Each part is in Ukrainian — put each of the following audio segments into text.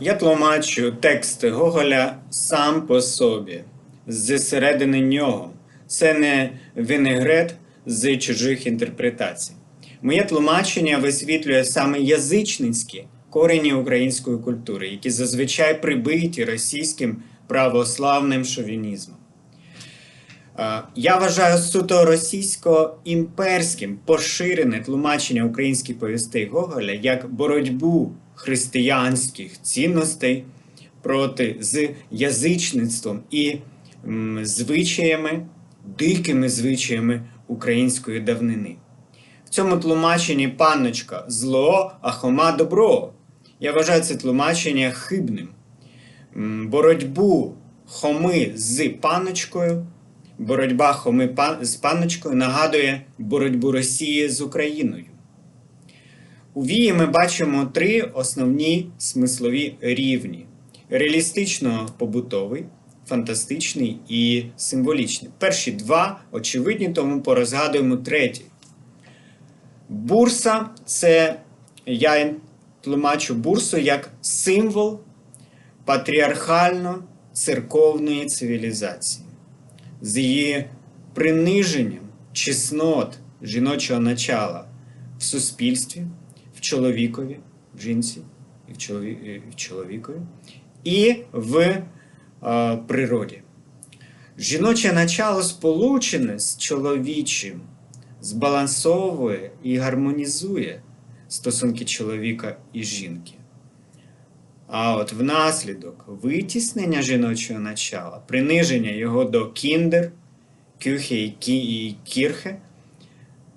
Я тлумачу текст Гоголя сам по собі, з середини нього. Це не винегрет з чужих інтерпретацій. Моє тлумачення висвітлює саме язичницькі корені української культури, які зазвичай прибиті російським православним шовінізмом. Е, Я вважаю суто російсько-імперським поширене тлумачення українських повістей Гоголя як боротьбу християнських цінностей проти з язичництвом і звичаями, дикими звичаями української давнини. В цьому тлумаченні панночка зло, а Хома добро. Я вважаю це тлумачення хибним. Боротьбу Хоми з панночкою боротьба Хоми з панночкою нагадує боротьбу Росії з Україною. У вії ми бачимо три основні смислові рівні: реалістично-побутовий, фантастичний і символічний. Перші два очевидні, тому порозгадуємо третій. Бурса це я тлумачу бурсу як символ патріархально-церковної цивілізації з її приниженням чеснот жіночого начала в суспільстві, в чоловікові, в жінці і в, чолові, в чоловікові, і в е, природі. Жіноче начало сполучене з чоловічим, збалансовує і гармонізує стосунки чоловіка і жінки. А от внаслідок витіснення жіночого начала, приниження його до кіндер, кюхе і кі- і кірхе,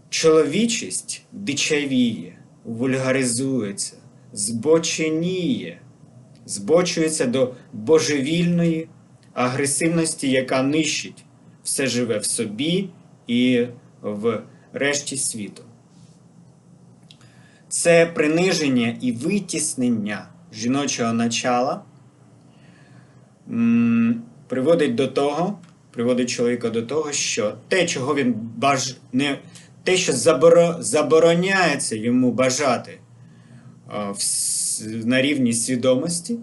чоловічість дичавіє, вульгаризується, збоченіє, збочується до божевільної агресивності, яка нищить все живе в собі і в решті світу. Це приниження і витіснення жіночого начала приводить до того, приводить чоловіка до того, що те, чого він баж... те, що заборо... забороняється йому бажати на рівні свідомості,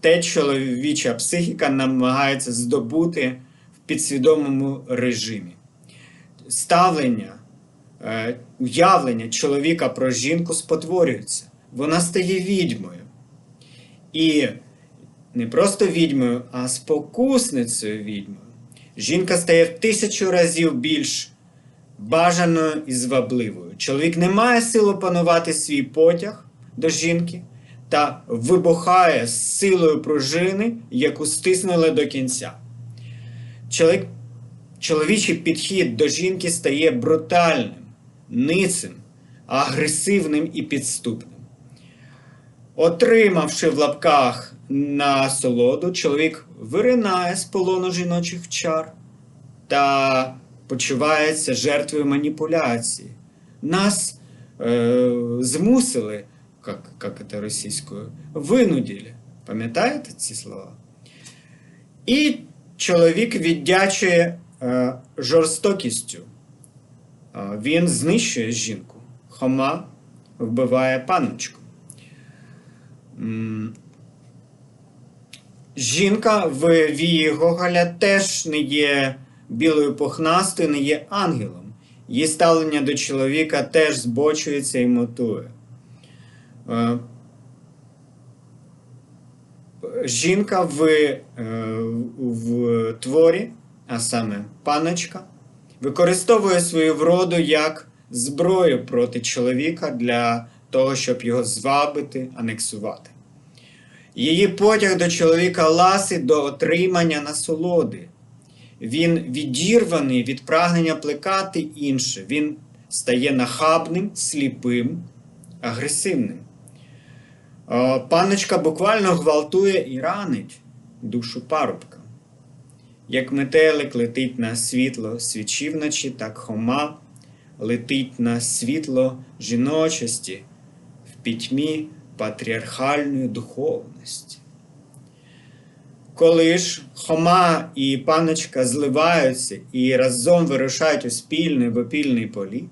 те чоловіча психіка намагається здобути в підсвідомому режимі. Ставлення, е, уявлення чоловіка про жінку спотворюється. Вона стає відьмою. І не просто відьмою, а спокусницею відьмою. Жінка стає в тисячу разів більш бажаною і звабливою. Чоловік не має сил опанувати свій потяг до жінки та вибухає з силою пружини, яку стиснули до кінця. Чоловік, чоловічий підхід до жінки стає брутальним, ницим, агресивним і підступним. Отримавши в лапках насолоду, чоловік виринає з полону жіночих чар та почувається жертвою маніпуляції. Нас е, змусили, як, як це російською, винудили. Пам'ятаєте ці слова? І чоловік віддячує е, жорстокістю. Він знищує жінку. Хома вбиває панночку. М, Жінка в вії Гоголя теж не є білою пухнастою, не є ангелом. Її ставлення до чоловіка теж збочується і мотує. Е, Жінка в, е, в творі, а саме паночка, використовує свою вроду як зброю проти чоловіка для того, щоб його звабити, анексувати. Її потяг до чоловіка ласить до отримання насолоди. Він відірваний від прагнення плекати інше. Він стає нахабним, сліпим, агресивним. Е, Панночка буквально гвалтує і ранить душу парубка. Як метелик летить на світло свічі вночі, так хома летить на світло жіночості в пітьмі патріархальної духовності. Коли ж Хома і паночка зливаються і разом вирушають у спільний вопільний політ,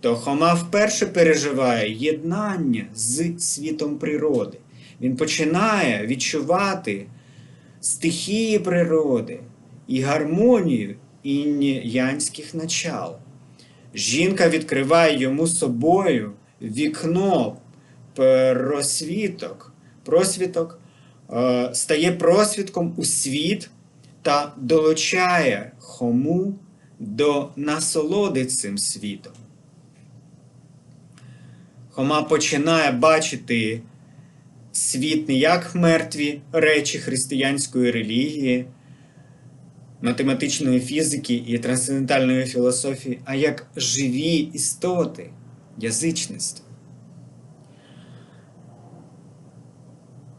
то Хома вперше переживає єднання з світом природи. він починає відчувати стихії природи і гармонію інь-янських начал. Жінка відкриває йому собою вікно просвіток, просвіток, стає просвідком у світ та долучає хому до насолоди цим світом. Хома починає бачити світ не як мертві речі християнської релігії, математичної фізики і трансцендентальної філософії, а як живі істоти язичництва.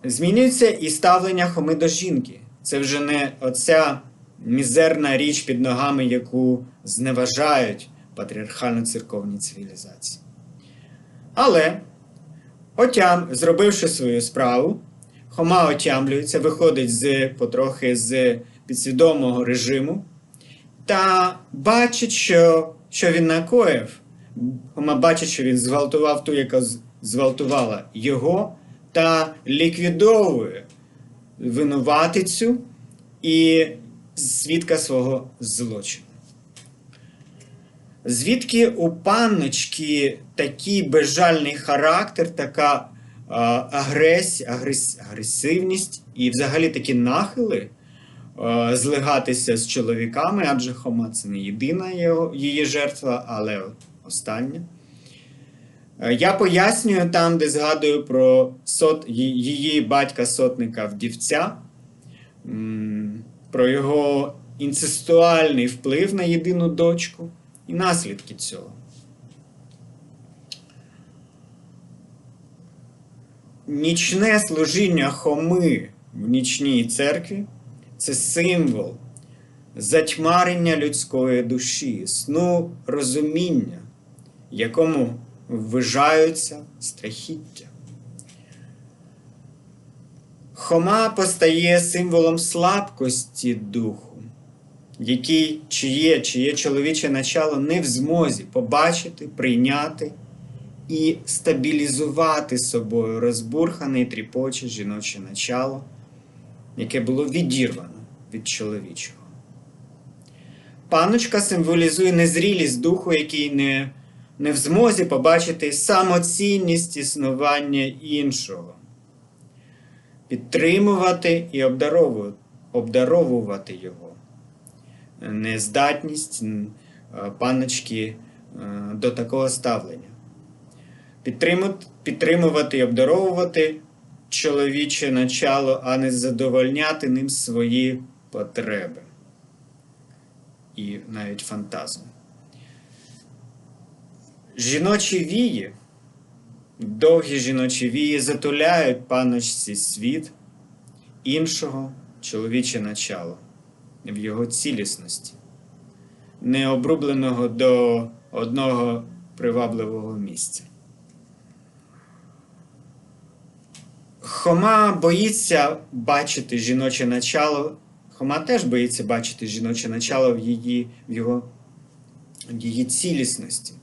Змінюється і ставлення Хоми до жінки. Це вже не оця мізерна річ під ногами, яку зневажають патріархально-церковні цивілізації. Але, отям, зробивши свою справу, Хома отямлюється, виходить з потрохи з підсвідомого режиму та бачить, що, що він накоїв. Хома бачить, що він зґвалтував ту, яка зґвалтувала його, та ліквідовує винуватицю і свідка свого злочину. Звідки у панночки такий безжальний характер, така а, агрес, агрес, агресивність і взагалі такі нахили а, злигатися з чоловіками, адже Хома це не єдина його, її жертва, але остання. Е, Я пояснюю там, де згадую про сот, її батька сотника вдівця, про його інцестуальний вплив на єдину дочку і наслідки цього. Нічне служіння Хоми в нічній церкві це символ затьмарення людської душі, сну розуміння, якому ввижаються страхіття. Хома постає символом слабкості духу, який чиє, чиє чоловіче начало не в змозі побачити, прийняти і стабілізувати собою розбурхане і тріпоче жіноче начало, яке було відірвано від чоловічого. Паночка символізує незрілість духу, який не, не в змозі побачити самоцінність існування іншого, підтримувати і обдаровувати його. Нездатність е, паночки е, до такого ставлення. Підтримувати, і обдаровувати чоловіче начало, а не задовольняти ним свої потреби і навіть фантазми. Жіночі вії, довгі жіночі вії затуляють паночці світ іншого чоловіче начало в його цілісності, не обрубленого до одного привабливого місця. Хома боїться бачити жіноче начало. Хома теж боїться бачити жіноче начало в її, в його, в її цілісності,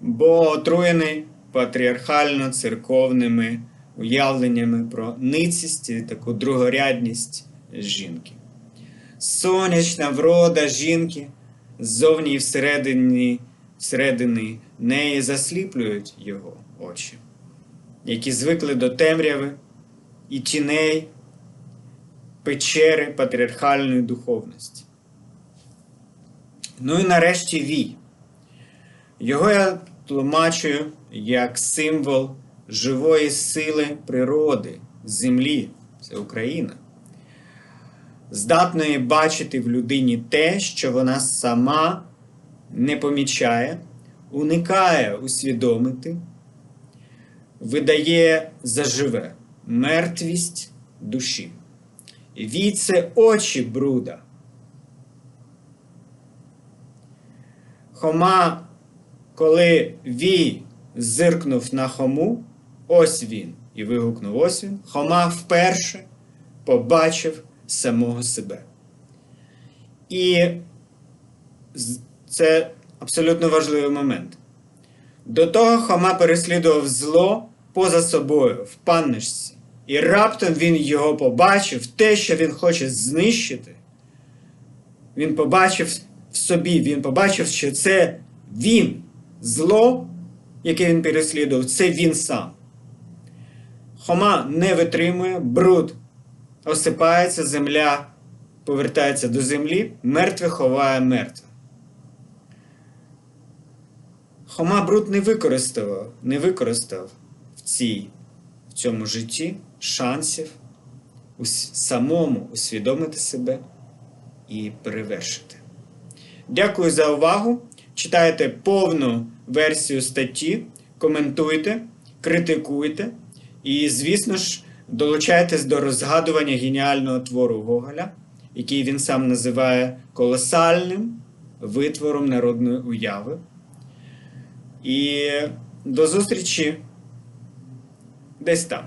бо отруєний патріархально-церковними уявленнями про ницість і таку другорядність жінки. Сонячна врода жінки ззовні і всередині, всередині неї засліплюють його очі які звикли до темряви і тіней печери патріархальної духовності. Ну і нарешті вій. Його я тлумачую як символ живої сили природи, землі, це Україна, здатної бачити в людині те, що вона сама не помічає, уникає усвідомити видає заживе мертвість душі. Вій це очі бруда. Хома, коли Вій зиркнув на хому, ось він, і вигукнув ось він, Хома вперше побачив самого себе. І це абсолютно важливий момент. До того Хома переслідував зло поза собою, в панночці, І раптом він його побачив, те, що він хоче знищити. Він побачив в собі, він побачив, що це він, зло, яке він переслідував, це він сам. Хома не витримує, бруд осипається, земля повертається до землі, мертве ховає мертве. Хома бруд не використав, не використав в, цій, в цьому житті шансів самому усвідомити себе і перевершити. Дякую за увагу. Читайте повну версію статті, коментуйте, критикуйте і, звісно ж, долучайтесь до розгадування геніального твору Гоголя, який він сам називає колосальним витвором народної уяви. І до зустрічі десь там.